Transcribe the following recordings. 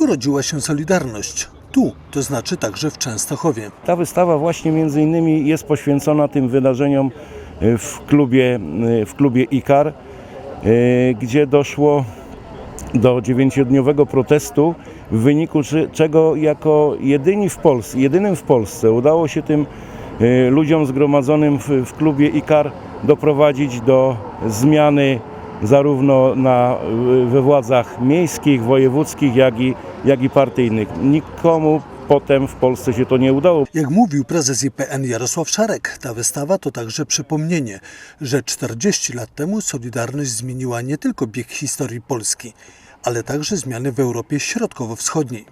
Tu rodziła się Solidarność. Tu, to znaczy także w Częstochowie. Ta wystawa właśnie między innymi jest poświęcona tym wydarzeniom y, w klubie, y, w klubie IKAR, y, gdzie doszło do dziewięciodniowego protestu, w wyniku czego jako jedyni w Polsce, jedynym w Polsce udało się tym ludziom zgromadzonym w, w klubie IKAR doprowadzić do zmiany zarówno na, we władzach miejskich, wojewódzkich, jak i, jak i partyjnych. Nikomu potem w Polsce się to nie udało. Jak mówił prezes IPN Jarosław Szarek, ta wystawa to także przypomnienie, że 40 lat temu Solidarność zmieniła nie tylko bieg historii Polski, ale także zmiany w Europie Środkowo-Wschodniej.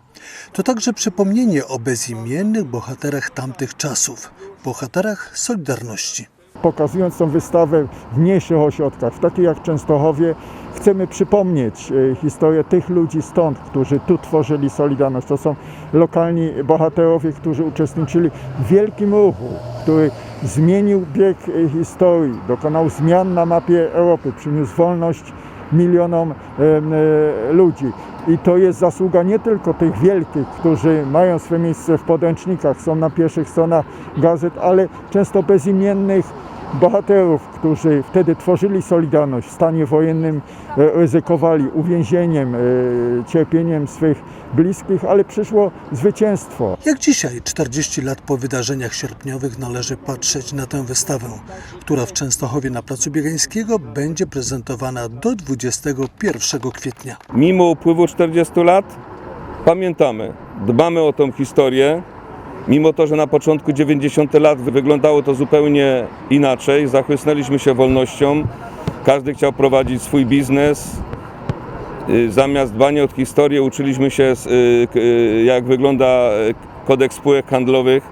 To także przypomnienie o bezimiennych bohaterach tamtych czasów, bohaterach Solidarności. Pokazując tą wystawę w mniejszych ośrodkach, w takich jak Częstochowie, chcemy przypomnieć e, historię tych ludzi stąd, którzy tu tworzyli Solidarność. To są lokalni bohaterowie, którzy uczestniczyli w wielkim ruchu, który zmienił bieg e, historii, dokonał zmian na mapie Europy, przyniósł wolność milionom e, ludzi. I to jest zasługa nie tylko tych wielkich, którzy mają swoje miejsce w podręcznikach, są na pierwszych stronach gazet, ale często bezimiennych bohaterów, którzy wtedy tworzyli Solidarność w stanie wojennym, e, ryzykowali uwięzieniem, e, cierpieniem swych bliskich, ale przyszło zwycięstwo. Jak dzisiaj, 40 lat po wydarzeniach sierpniowych, należy patrzeć na tę wystawę, która w Częstochowie na Placu Biegańskiego będzie prezentowana do 21 kwietnia. Mimo upływu 40 lat pamiętamy, dbamy o tą historię. Mimo to, że na początku 90 lat wyglądało to zupełnie inaczej, zachłysnęliśmy się wolnością. Każdy chciał prowadzić swój biznes. Y, Zamiast dbania o historię uczyliśmy się, y, y, jak wygląda kodeks spółek handlowych.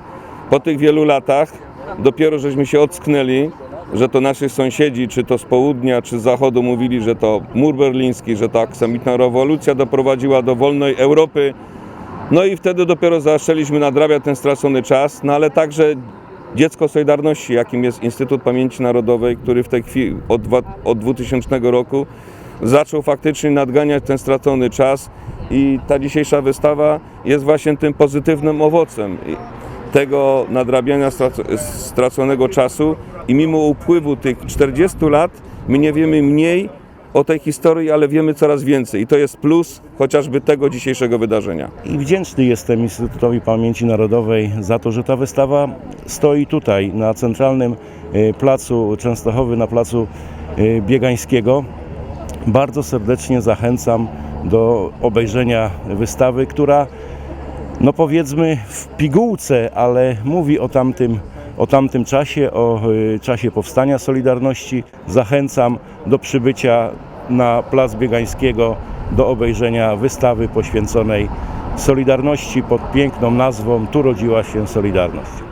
Po tych wielu latach dopiero żeśmy się ocknęli, że to nasi sąsiedzi, czy to z południa, czy z zachodu mówili, że to mur berliński, że ta aksamitna rewolucja doprowadziła do wolnej Europy. No i wtedy dopiero zaczęliśmy nadrabiać ten stracony czas, no ale także dziecko Solidarności, jakim jest Instytut Pamięci Narodowej, który w tej chwili od, od 2000 roku zaczął faktycznie nadganiać ten stracony czas. I ta dzisiejsza wystawa jest właśnie tym pozytywnym owocem tego nadrabiania strac- straconego czasu. I mimo upływu tych 40 lat my nie wiemy mniej o tej historii, ale wiemy coraz więcej i to jest plus chociażby tego dzisiejszego wydarzenia. I wdzięczny jestem Instytutowi Pamięci Narodowej za to, że ta wystawa stoi tutaj na centralnym e, placu Częstochowy, na placu e, Biegańskiego. Bardzo serdecznie zachęcam do obejrzenia wystawy, która no powiedzmy w pigułce, ale mówi o tamtym, o tamtym czasie, o y, czasie powstania Solidarności. Zachęcam do przybycia na Plac Biegańskiego do obejrzenia wystawy poświęconej Solidarności pod piękną nazwą Tu rodziła się Solidarność.